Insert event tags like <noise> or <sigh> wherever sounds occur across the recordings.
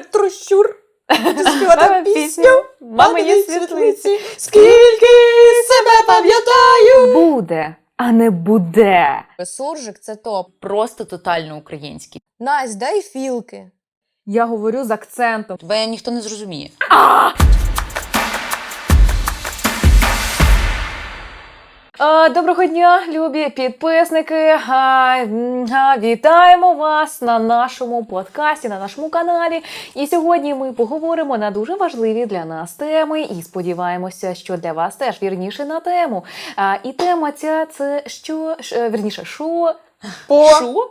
Петрощур. Буду співати пісню. мамині світлиці. Скільки себе пам'ятаю. Буде, а не буде. Суржик це топ. Просто тотально український. Настя, дай філки. Я говорю з акцентом. Тебе ніхто не зрозуміє. Доброго дня, любі підписники. Вітаємо вас на нашому подкасті, на нашому каналі. І сьогодні ми поговоримо на дуже важливі для нас теми. І сподіваємося, що для вас теж вірніше на тему. І тема ця це що е, вірніше, що По, Що?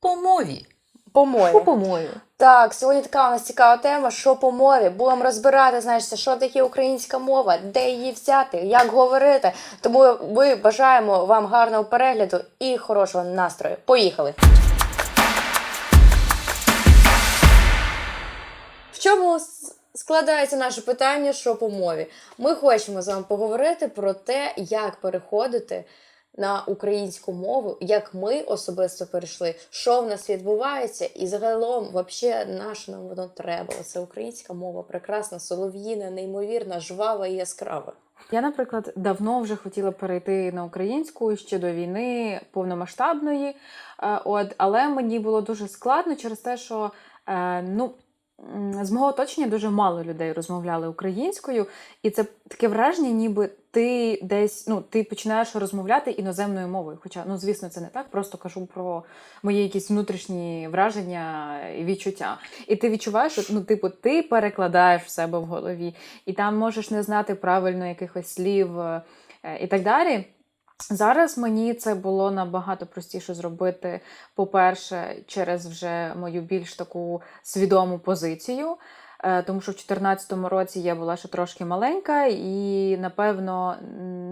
По мові. по Що мові. по мові? Так, сьогодні така у нас цікава тема, що по мові. Будемо розбирати, знаєш, що таке українська мова, де її взяти, як говорити. Тому ми бажаємо вам гарного перегляду і хорошого настрою. Поїхали! В чому складається наше питання, що по мові? Ми хочемо з вами поговорити про те, як переходити на українську мову, як ми особисто перейшли, що в нас відбувається, і загалом, вообще, наше нам воно треба. Це українська мова, прекрасна, солов'їна, неймовірна, жвава і яскрава. Я, наприклад, давно вже хотіла перейти на українську ще до війни повномасштабної. Е, От, але мені було дуже складно через те, що е, ну, з мого оточення дуже мало людей розмовляли українською, і це таке враження, ніби ти десь ну, ти починаєш розмовляти іноземною мовою. Хоча, ну, звісно, це не так. Просто кажу про мої якісь внутрішні враження і відчуття. І ти відчуваєш, що ну, типу, ти перекладаєш в себе в голові, і там можеш не знати правильно якихось слів е, і так далі. Зараз мені це було набагато простіше зробити, по-перше, через вже мою більш таку свідому позицію. Е, Тому що в 2014 році я була ще трошки маленька і, напевно,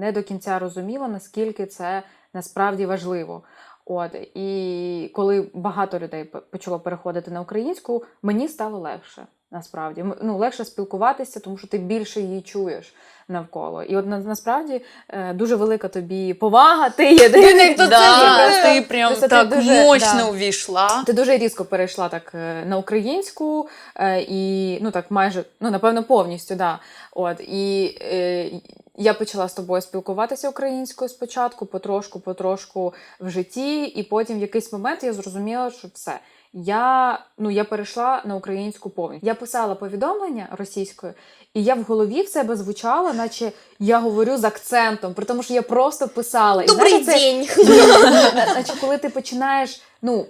не до кінця розуміла, наскільки це насправді важливо. От і коли багато людей почало переходити на українську, мені стало легше. Насправді ну легше спілкуватися, тому що ти більше її чуєш навколо. І от на, насправді е, дуже велика тобі повага. Ти є як то це Да, зробила. ти прям Просто ти так дуже- мощно да. увійшла. ти дуже різко перейшла так е, на українську е, і ну так майже ну напевно повністю, да. От і я почала з тобою спілкуватися українською спочатку, потрошку, потрошку в житті, і потім в якийсь момент я зрозуміла, що все. Я ну я перейшла на українську повністю. Я писала повідомлення російською, і я в голові в себе звучала, наче я говорю з акцентом, при тому, що я просто писала. І, Добрий знаєте, це- <laughs> Значить, коли ти починаєш, ну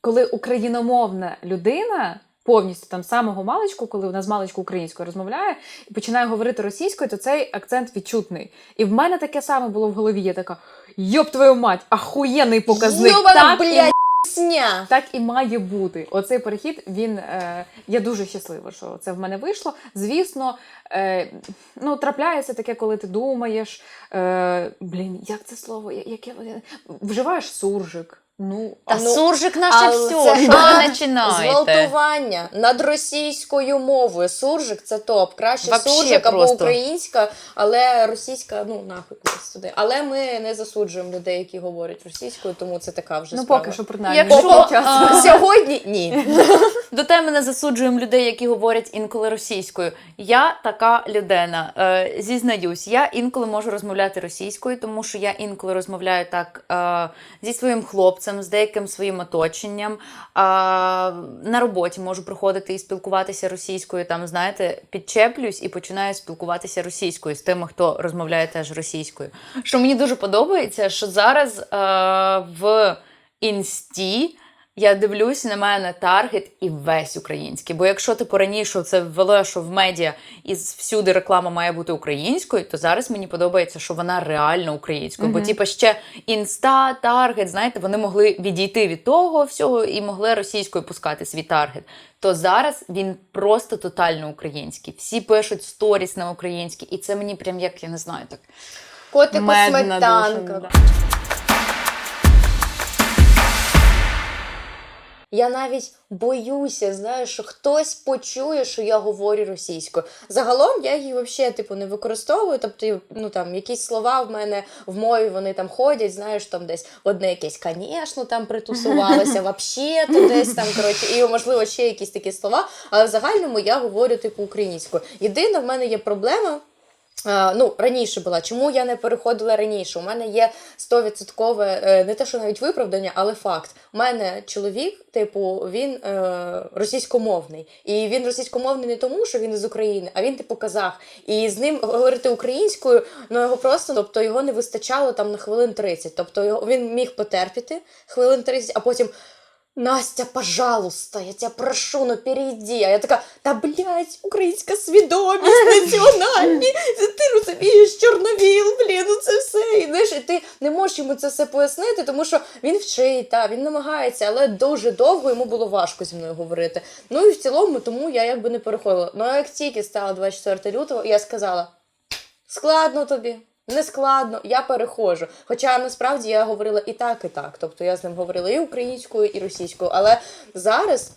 коли україномовна людина. Повністю там самого маличку, коли вона з маличку українською розмовляє і починає говорити російською, то цей акцент відчутний. І в мене таке саме було в голові. Я така: йоп твою мать, ахуєнний показник. Йобана, так, блядь, сня! так і має бути. Оцей перехід, він е, я дуже щаслива, що це в мене вийшло. Звісно, е, ну трапляється таке, коли ти думаєш, е, блін, як це слово? Яке вживаєш суржик. Ну, Та Ну, суржик наше але все, це- що ви починаєте? Зґвалтування над російською мовою. Суржик це топ. Краще Вообще суржик або просто. українська, але російська, ну нахуй кудись туди. Але ми не засуджуємо людей, які говорять російською, тому це така вже ну справа. поки що принаймні. Якщо, Поки а, Сьогодні ні. <laughs> До теми не засуджуємо людей, які говорять інколи російською. Я така людина. Е, зізнаюсь, я інколи можу розмовляти російською, тому що я інколи розмовляю так е, зі своїм хлопцем, з деяким своїм оточенням. А, на роботі можу приходити і спілкуватися російською. Там, знаєте, підчеплюсь і починаю спілкуватися російською з тими, хто розмовляє теж російською. Що мені дуже подобається, що зараз а, в інсті. Я дивлюсь на мене таргет і весь український. Бо якщо ти раніше це ввело, що в медіа і всюди реклама має бути українською, то зараз мені подобається, що вона реально українською. Бо Мгм. типа ще інста, таргет, знаєте, вони могли відійти від того всього і могли російською пускати свій таргет. То зараз він просто тотально український. Всі пишуть сторіс на українській, і це мені прям як я не знаю так. Котику сметанка. дуже, да. Я навіть боюся, знаєш, що хтось почує, що я говорю російською. Загалом я її взагалі типу не використовую. Тобто, ну там якісь слова в мене в мові вони там ходять, знаєш, там десь одне якесь, звісно, там притусувалося, <laughs> вообще то десь там коротше, і можливо ще якісь такі слова. Але в загальному я говорю типу українською. Єдина в мене є проблема. Е, Ну, раніше була. Чому я не переходила раніше? У мене є 100% е, не те, що навіть виправдання, але факт. У мене чоловік, типу, він е, російськомовний. І він російськомовний не тому, що він із України, а він, типу, казах. І з ним говорити українською, ну його просто, тобто його не вистачало там на хвилин 30. Тобто його, він міг потерпіти хвилин 30, а потім. Настя, пожалуйста, я тебя прошу, ну перейди. А я така, та блядь, українська свідомість, <laughs> національні, ти розумієш, чорновіл, блін, ну це все. І знаєш, і ти не можеш йому це все пояснити, тому що він вчить, та, він намагається, але дуже довго йому було важко зі мною говорити. Ну і в цілому, тому я якби не переходила. Ну а як тільки стало 24 лютого, я сказала: складно тобі. Не складно, я переходжу. Хоча насправді я говорила і так, і так. Тобто я з ним говорила і українською, і російською. Але зараз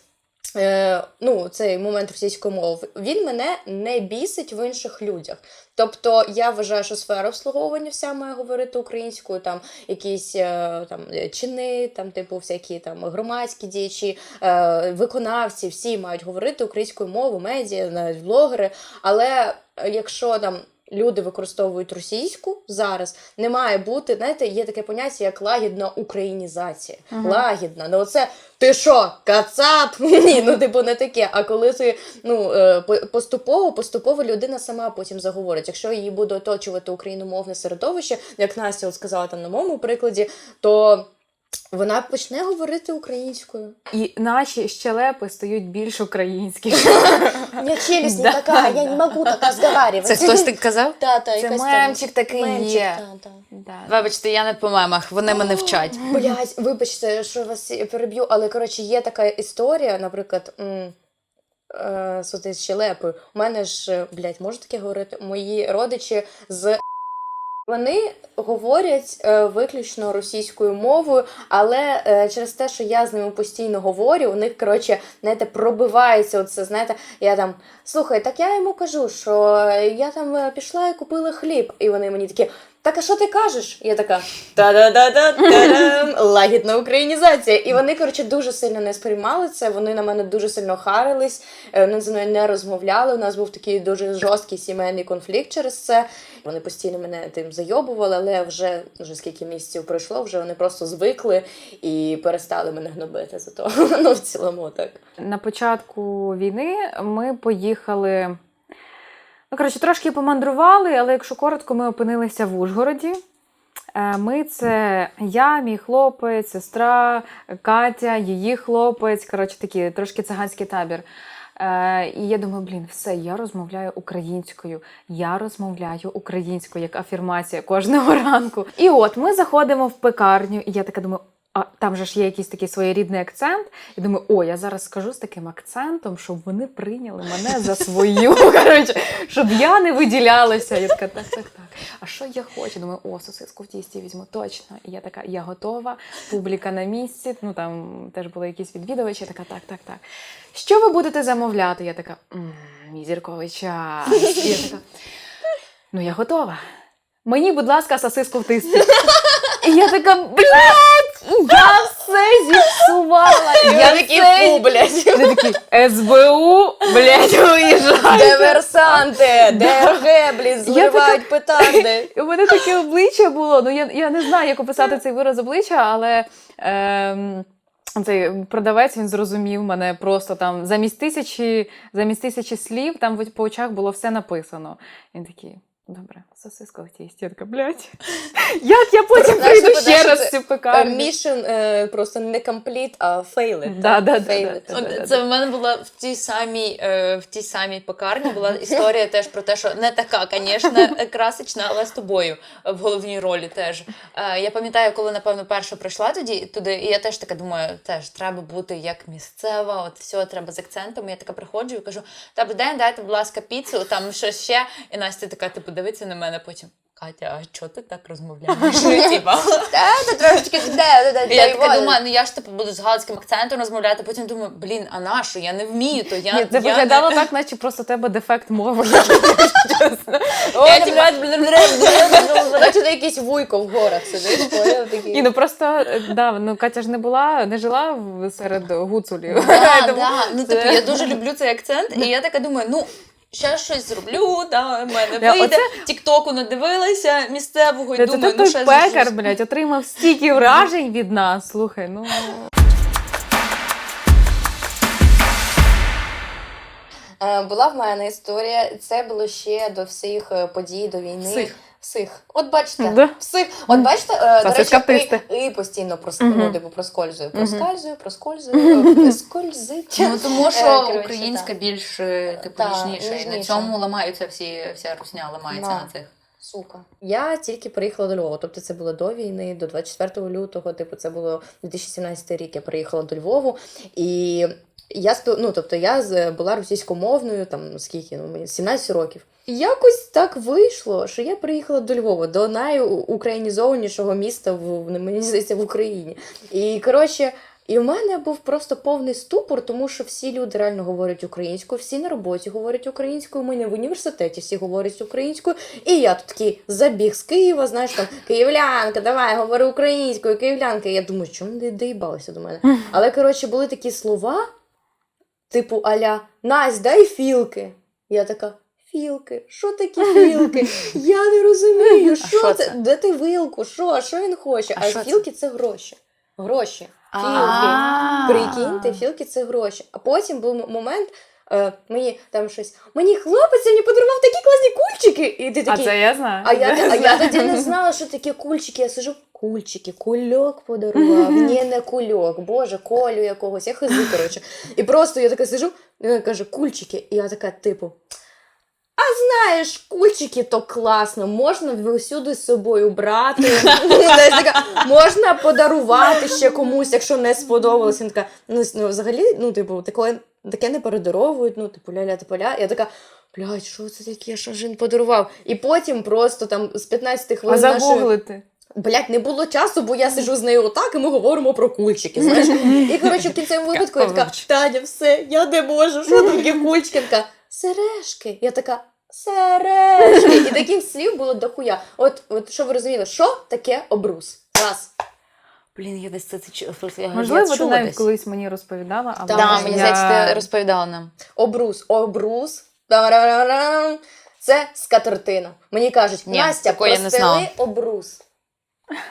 е, ну, цей момент російської мови він мене не бісить в інших людях. Тобто я вважаю, що сфера обслуговування вся має говорити українською, там якісь е, там чини, там типу всякі там громадські діячі, е, виконавці, всі мають говорити українською мовою, медіа, навіть блогери. Але е, якщо там люди використовують російську зараз, не має бути, знаєте, є таке поняття, як лагідна українізація. Мгм. Лагідна. Ну оце ти що, кацап? <laughs> Ні, ну типу не таке. А коли ти ну е, по- поступово, поступово людина сама потім заговорить. Якщо її буде оточувати україномовне середовище, як Настя от сказала там на моєму прикладі, то вона почне говорити українською. І наші щелепи стають більш українські. <laughs> У мене челюсть не така, я не можу так розговаривати. Це хтось так казав? <laughs> Це мемчик такий є. Вибачте, я не по мемах, вони мене вчать. <laughs> Блять, вибачте, що вас переб'ю, але коротше є така історія, наприклад. М- е, з щелепою. У мене ж, блядь, можу таке говорити? Мої родичі з вони говорять е, виключно російською мовою, але е, через те, що я з ними постійно говорю, у них коротше, знаєте, пробивається оце, знаєте, я там слухай, так я йому кажу, що я там е, пішла і купила хліб, і вони мені такі. Так, а що ти кажеш? Я така та-да-да-да-та-дам, лагідна українізація. І вони, коротше, дуже сильно не сприймали це. Вони на мене дуже сильно харились, е, вони зі мною не розмовляли. У нас був такий дуже жорсткий сімейний конфлікт через це. Вони постійно мене тим зайобували, але вже, вже скільки місяців пройшло, вже вони просто звикли і перестали мене гнобити за то. <laughs> Ну, в цілому так. На початку війни ми поїхали. Ну, коротше, трошки помандрували, але якщо коротко, ми опинилися в Ужгороді. Е, Ми це я, мій хлопець, сестра, Катя, її хлопець. Коротше, такий трошки циганський табір. Е, і я думаю, блін, все, я розмовляю українською. Я розмовляю українською, як афірмація кожного <laughs> ранку. І от ми заходимо в пекарню, і я така думаю. А там же ж є якийсь такий своєрідний акцент. І думаю, о, я зараз скажу з таким акцентом, щоб вони прийняли мене за свою. <laughs> Коротше, щоб я не виділялася. Я така, так, так, так. А що я хочу? Думаю, о, сосиску в тісті візьму точно. І я така, я готова, публіка на місці. Ну там теж були якісь відвідувачі. Я така, так, так, так. Що ви будете замовляти? Я така, «М, мій зірковий час. І я така, ну я готова. Мені, будь ласка, сосиску в тисті. <laughs> І я така, блядь, зіпсувала. <laughs> Я такий все... фу, блядь. Вони такі, СБУ, блядь, <laughs> виїжджай. Диверсанти, ДРГ, блін, зливають петарди. У мене таке обличчя було. Ну я, я не знаю, як описати цей вираз обличчя, але. Ем... Цей продавець він зрозумів мене просто там замість тисячі, замість тисячі слів, там по очах було все написано. Він такий, добре, сосиска в тісті. Така, блядь, <laughs> як я потім прийду ще раз цю пекарню? Мішен е, просто не компліт, а фейлит. Да, да, да, да, да. От Це в мене була в тій самій е, в тій самій пекарні була <laughs> історія теж про те, що не така, звісно, красочна, але з тобою в головній ролі теж. Е, я пам'ятаю, коли напевно перша прийшла тоді туди, і я теж така думаю, теж треба бути як місцева, от все треба з акцентом. Я така приходжу і кажу: добрий день, дайте, будь ласка, піцу, там щось ще. І Настя така, типу, подивиться на мене потім. Катя, а чого ти так розмовляєш? Ну, типа. <laughs> Ти трошечки де, де, Я така думаю, ну я ж типу буду з галицьким акцентом розмовляти, потім думаю, блін, а на що? Я не вмію, то я. Ні, це виглядало <laughs> так, наче просто у тебе дефект мови. <laughs> Ой, Наче ти якийсь вуйко в горах сидиш? Ні, ну просто е, да, ну Катя ж не була, не жила серед гуцулів. Ну, типу, я дуже люблю цей акцент, і я така думаю, ну. Ще щось зроблю, да, в мене Да, вийде. Тіктоку надивилася місцевого і Це думаю, той ну ще пекар, блядь, отримав стільки вражень від нас. Слухай, ну Е, Була в мене історія. Це було ще до всіх е, подій, до війни. Всіх. Всіх. От бачите, Да. всіх. От бачите, е, до речі, тисти. і, і постійно прос... Мгм. ну, типу, проскальзую, проскользую, е, <laughs> проскользить. Ну тому Е, що коротше, українська так. більш е, типу Так, ніжніша, і на цьому ламаються всі, вся русня ламається Да. на цих. Сука. Я тільки приїхала до Львова. Тобто це було до війни, до 24 лютого. Типу, це було 2017 рік. Я приїхала до Львову. І я ну, тобто я була російськомовною, там скільки ну, мені 17 років. Якось так вийшло, що я приїхала до Львова, до найукраїнізованішого міста в мені здається в Україні. І коротше. І в мене був просто повний ступор, тому що всі люди реально говорять українською, всі на роботі говорять українською. У мене в університеті всі говорять українською. І я тут такий забіг з Києва, знаєш, там київлянка, давай, говори українською, київлянка. І я думаю, чому не доїбалися до мене? <laughs> Але коротше були такі слова, типу Аля, Настя, дай філки. Я така. Філки, що такі філки? <laughs> Я не розумію, що що це? це? Де ти вилку? Що? Що він хоче? А А, що це? філки це гроші. Гроші. Філки. Прикиньте, філки це гроші. А потім був момент, е, мені там щось, мені хлопець сьогодні подарував такі класні кульчики. І ти а це я знаю. а я, а я тоді не знала, що таке кульчики. Я сижу, кульчики, кульок подарував. Ні, не кульок, боже, колю якогось, я хизу, коротше. І просто я така сижу, і він каже, кульчики. І я така, типу. А знаєш, кульчики то класно, можна всюди з собою брати. <laughs> Така, можна подарувати ще комусь, якщо не сподобалось. Він така, ну, ну взагалі, ну, типу, таке, таке не передаровують, ну, типу, ля-ля та поля. Я така, блядь, що це таке, що ж він подарував? І потім просто там з 15 А хвилин нашої... Блять, не було часу, бо я сижу з нею отак, і ми говоримо про кульчики. Знаєш? І коротше, в кінцевому випадку я така, Таня, все, я не можу. Що таке кульчики? Така, сережки. Я така. Сережки. І таких слів було дохуя. От, от що ви розуміли, що таке обрус? Раз. Блін, я десь це це я Можливо, ти навіть десь. колись мені розповідала, але може, мені здається, ти розповідала нам. Обрус. Обрус. Це скатертина. Мені кажуть, Ні, Настя, простели обрус.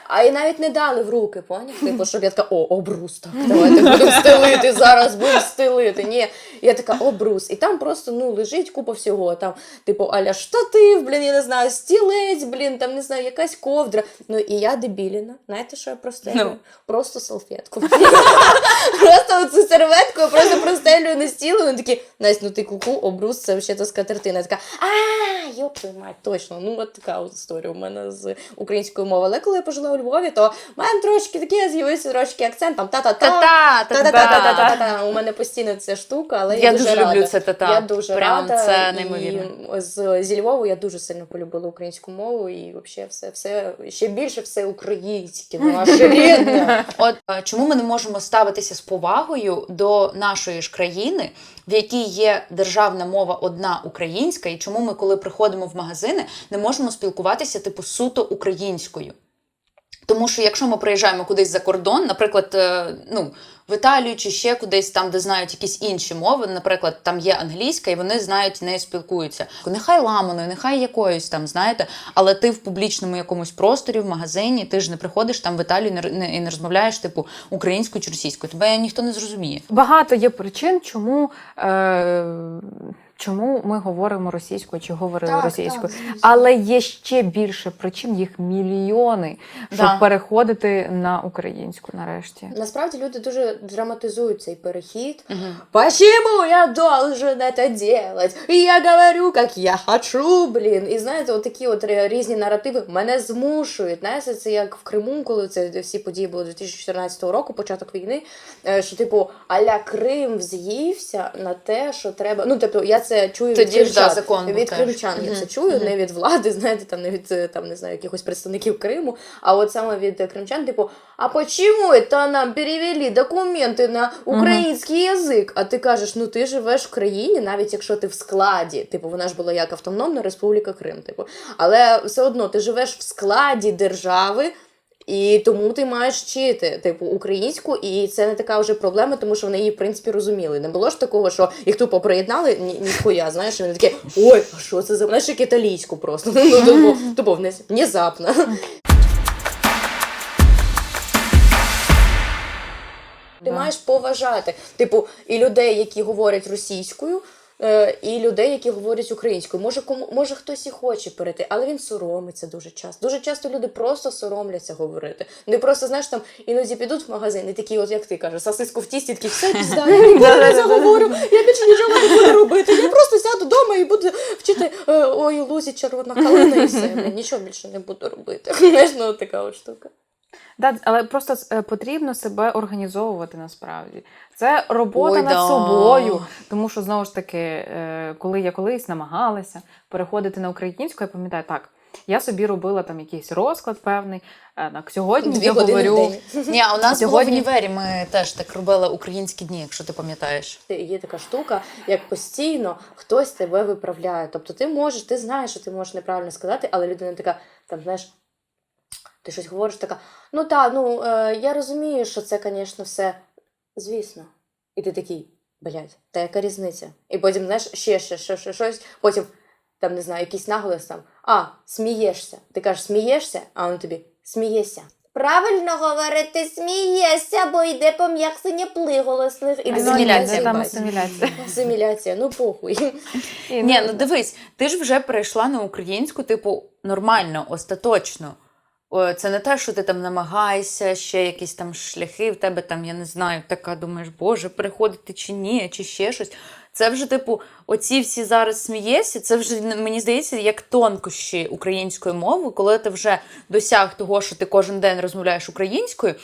А і навіть не дали в руки, поняв? Типу, щоб я така, о, обрус, так, давайте будемо стелити, зараз будемо стелити. Ні, я така, обрус. І там просто ну, лежить купа всього. Там, типу, аля штатив, блін, я не знаю, стілець, блін, там не знаю, якась ковдра. Ну і я дебіліна. Знаєте, що я простелю? Ну. Просто салфетку. <laughs> просто оцю серветку я просто простелюю на стіл, вони такі, Настя, ну ти куку, обрус, це взагалі скатертина. Я така, а, йоп твою мать, точно. Ну, от така історія у мене з українською мовою. Але коли пожила у Львові, то в мене трошки таке з'явився трошки акцент, там та-та-та. Та-та, Та-та-та-та-та-та. У мене постійно це штука, але я, дуже люблю це та-та. Я дуже рада. це неймовірно. Зі Львову я дуже сильно полюбила українську мову і взагалі все, все ще більше все українське, наше рідне. <laughs> От чому ми не можемо ставитися з повагою до нашої ж країни, в якій є державна мова одна українська, і чому ми, коли приходимо в магазини, не можемо спілкуватися типу суто українською? Тому що якщо ми приїжджаємо кудись за кордон, наприклад, е, ну в Італію чи ще кудись там, де знають якісь інші мови, наприклад, там є англійська, і вони знають нею спілкуються. Нехай ламаною, нехай якоюсь там, знаєте, але ти в публічному якомусь просторі, в магазині, ти ж не приходиш там в Італію і не- розмовляєш типу українською чи російською. Тебе ніхто не зрозуміє. Багато є причин, чому, е, чому ми говоримо російською чи говорили російською. Але є ще більше причин, їх мільйони, щоб Да. переходити на українську нарешті. Насправді люди дуже драматизують цей перехід. Угу. Почему я должен это делать? Я говорю, как я хочу, блін. І знаєте, от такі от різні наративи мене змушують. Знаєте, це як в Криму, коли це всі події були 2014 року, початок війни. е, Що, типу, аля Крим вз'ївся на те, що треба. Ну, тобто, я це чую Тоді від ж, да, закон від кримчан. Я це чую, не від влади, <laughs> знаєте, там не від е, там не знаю якихось представників Криму. А от саме від е, кримчан, типу, а почему это нам перевели документи на український язик? А ти кажеш, ну ти живеш в країні, навіть якщо ти в складі, типу, вона ж була як Автономна Республіка Крим, типу, але все одно ти живеш в складі держави. І тому ти маєш вчити типу українську, і це не така вже проблема, тому що вони її в принципі розуміли. Не було ж такого, що їх тупо приєднали, ні, ніхуя, знаєш, вони такі, ой, а що це за знаєш, як італійську просто. <laughs> Ну тупо, тупо внезапно. Ти маєш поважати, типу, і людей, які говорять російською, і людей, які говорять українською. Може, кому може хтось і хоче перейти, але він соромиться дуже часто. Дуже часто люди просто соромляться говорити. Вони просто, знаєш, там іноді підуть в магазин і такі, от як ти кажеш, сосиску в тісті, такі все пізда, я <laughs> ніколи не заговорю, я більше нічого не буду робити. Я просто сяду вдома і буду вчити е, ой, лузі червона калина і все. Я нічого більше не буду робити. <laughs> Знаєш, ну така от штука. Да, але просто е, потрібно себе організовувати насправді. Це робота Ой, над да. собою. Тому що знову ж таки, е, коли я колись намагалася переходити на українську, я пам'ятаю, так. Я собі робила там якийсь розклад певний. е, Так, сьогодні Дві я говорю. день. <laughs> Ні, а у нас Сьогодні- було в універі, ми теж так робили українські дні, якщо ти пам'ятаєш. Є така штука, як постійно хтось тебе виправляє. Тобто ти можеш, ти знаєш, що ти можеш неправильно сказати, але людина така, там, знаєш, ти щось говориш, така, ну так, ну е, я розумію, що це, звісно, все, звісно. І ти такий, блядь, та яка різниця? І потім, знаєш, ще, ще, ще, ще щось, потім, там, не знаю, якийсь наголос там, а, смієшся. Ти кажеш, смієшся, а він тобі смієшся. Правильно говорити, смієшся, бо йде пом'яксення плиголосних. І Ну, Асиміляція. Там заїбать. асиміляція. Асиміляція, ну похуй. Ні, ну дивись, ти ж вже перейшла на українську, типу, нормально, остаточно. Це не те, що ти там намагаєшся, ще якісь там шляхи в тебе там, я не знаю, така думаєш, боже, переходити чи ні, чи ще щось. Це вже, типу, оці всі зараз смієшся, це вже мені здається, як тонкощі української мови, коли ти вже досяг того, що ти кожен день розмовляєш українською,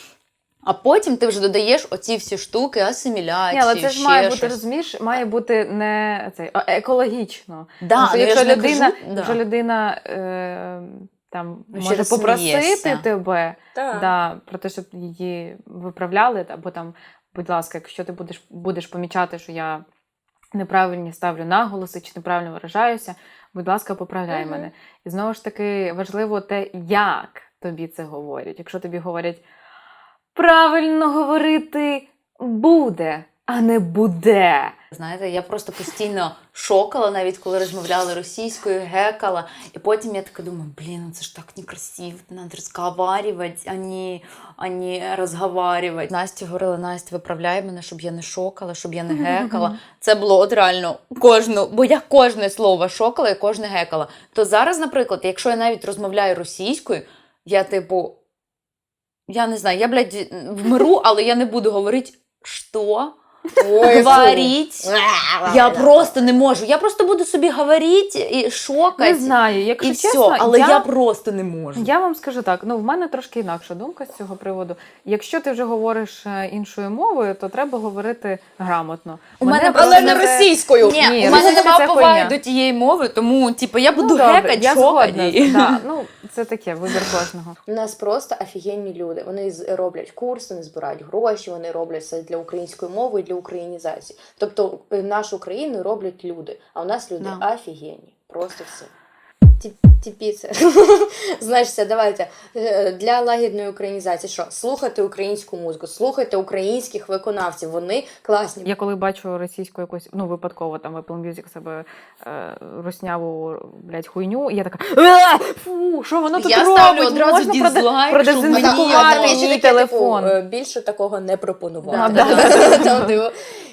а потім ти вже додаєш оці всі штуки, асиміляції. Ні, але це ж ще має бути, щось. розумієш, має бути не цей, а екологічно. Да, ну, якщо людина, кажу, да. якщо людина е, там Ну, може попросити смієшся. тебе Так. да, про те, щоб її виправляли, або там, будь ласка, якщо ти будеш, будеш помічати, що я неправильні ставлю наголоси чи неправильно виражаюся, будь ласка, поправляй Мгм. мене. І знову ж таки важливо те, як тобі це говорять. Якщо тобі говорять правильно говорити буде, а не буде. Знаєте, я просто постійно шокала, навіть коли розмовляли російською, гекала. І потім я така думаю, блін, ну це ж так некрасиво, треба розговарювати, а не, а не розговарювати. Настя говорила, Настя, виправляй мене, щоб я не шокала, щоб я не гекала. Це було от реально кожну, бо я кожне слово шокала і кожне гекала. То зараз, наприклад, якщо я навіть розмовляю російською, я типу, я не знаю, я, блядь, вмру, але я не буду говорити, що? Ой, фу. Говорить. Я просто не можу. Я просто буду собі говорити і шокати. Не знаю, якщо І все, але я... я просто не можу. Я вам скажу так: ну в мене трошки інакша думка з цього приводу. Якщо ти вже говориш е, іншою мовою, то треба говорити грамотно. У мене просто Але не російською. Ні, Ні, у мене немає поваги до тієї мови, тому типу, я буду ну, гекати, я шокати. Да, <laughs> ну це таке вибір кожного. У нас просто офігенні люди. Вони роблять курси, вони збирають гроші, вони роблять все для української мови для українізації. Тобто е, нашу країну роблять люди, а у нас люди Да. офігенні. Просто все. Ті- Тіпіце. <laughs> Знаєш, все, давайте е, для лагідної українізації. Що слухайте українську музику, слухайте українських виконавців. Вони класні. Я коли бачу російську якусь, ну випадково там Apple Music себе е, русняву блядь, хуйню, і я така «Е, фу, що воно тут Я робить? ставлю одразу Можна дизлайк, продезінфікувати мій телефон. Типу, більше такого не пропонувати. <laughs> Да, да. Там, типу,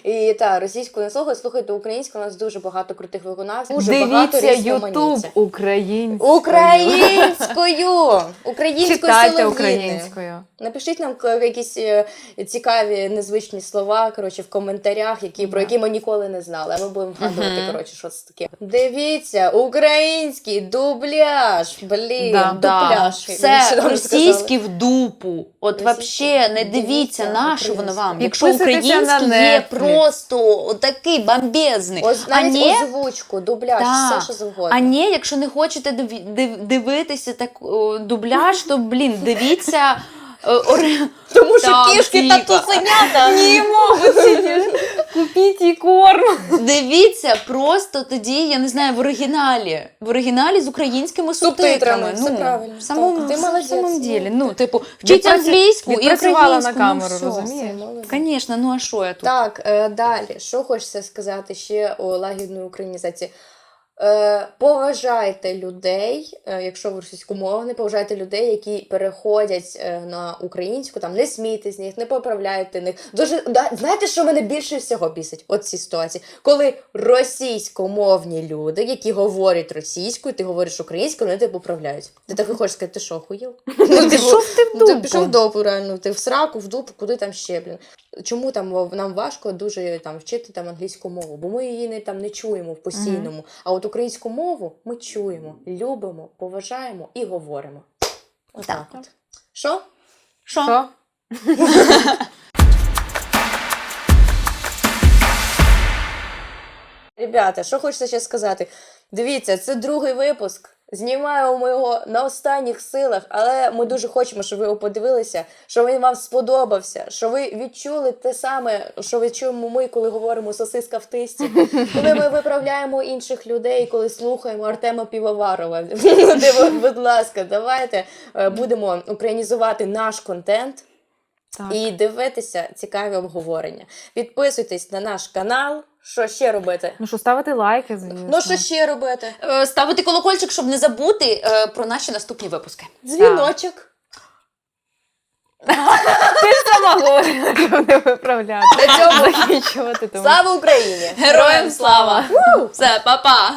І та російську не слухайте, слухайте українську. У нас дуже багато крутих виконавців. Дуже багато Дивіться. Ютуб українською. Українською! Українською Читайте українською. Напишіть нам якісь е, цікаві незвичні слова, коротше, в коментарях, які, про які ми ніколи не знали. А ми будемо вгадувати, Мгм. коротше, що це таке. Дивіться, український дубляж. Блін, Да, да. дубляж. Все Що російський в дупу. От вообще не Дивіться дивіться, на що воно вам. Якщо український є просто такий бомбезний. Ось а навіть ні, озвучку, дубляж, Так. все що завгодно. а ні, якщо не хочете диві- див- дивитися так о, дубляж, то блін, дивіться. е, Тому що кішки та типа. цуценята. Ні, мовиці, купіть їй корм. Дивіться просто тоді, я не знаю, в оригіналі. В оригіналі з українськими субтитрами. Ну, правильно. В самому, в самому ділі. Ну, типу, вчіть англійську і відпрацювала на камеру, ну, розумієш? Звісно, ну а що я тут? Так, е, далі. Що хочеться сказати ще у лагідної українізації? Е, поважайте людей, е, якщо ви російськомовні, поважайте людей, які переходять е, на українську, там не смійте з них, не поправляйте них. Дуже да, знаєте, що мене більше всього бісить? От ці ситуації, коли російськомовні люди, які говорять російською, ти говориш українською, вони тебе поправляють. Ти так і хочеш сказати, ти що, охуєл? <laughs> Ну, Пішов ти в Ти дупу. пішов в допу, реально, ти в сраку, в дупу, куди там ще, блін. Чому там нам важко дуже там вчити там англійську мову? Бо ми її не там не чуємо в постійному. А от українську мову ми чуємо, любимо, поважаємо і говоримо. Отак Так. от. Що? Що? <laughs> Ребята, що хочеться ще сказати? Дивіться, це другий випуск. Знімаємо ми його на останніх силах, але ми дуже хочемо, щоб ви його подивилися, що він вам сподобався, що ви відчули те саме, що відчуємо ми, коли говоримо сосиска в тисті, <laughs> коли ми виправляємо інших людей, коли слухаємо Артема Півоварова. <laughs> Будь ласка, давайте е, будемо українізувати наш контент. Так. І дивитися цікаві обговорення. Підписуйтесь на наш канал. Що ще робити? Ну що, ставити лайки, звісно. Ну, що ще робити? Е, Ставити колокольчик, щоб не забути е, про наші наступні випуски. <laughs> Дзвіночок. <laughs> Ти сама говорила, щоб не виправляти. На цьому Закінчувати тому. слава Україні! Героям слава! Все, па-па!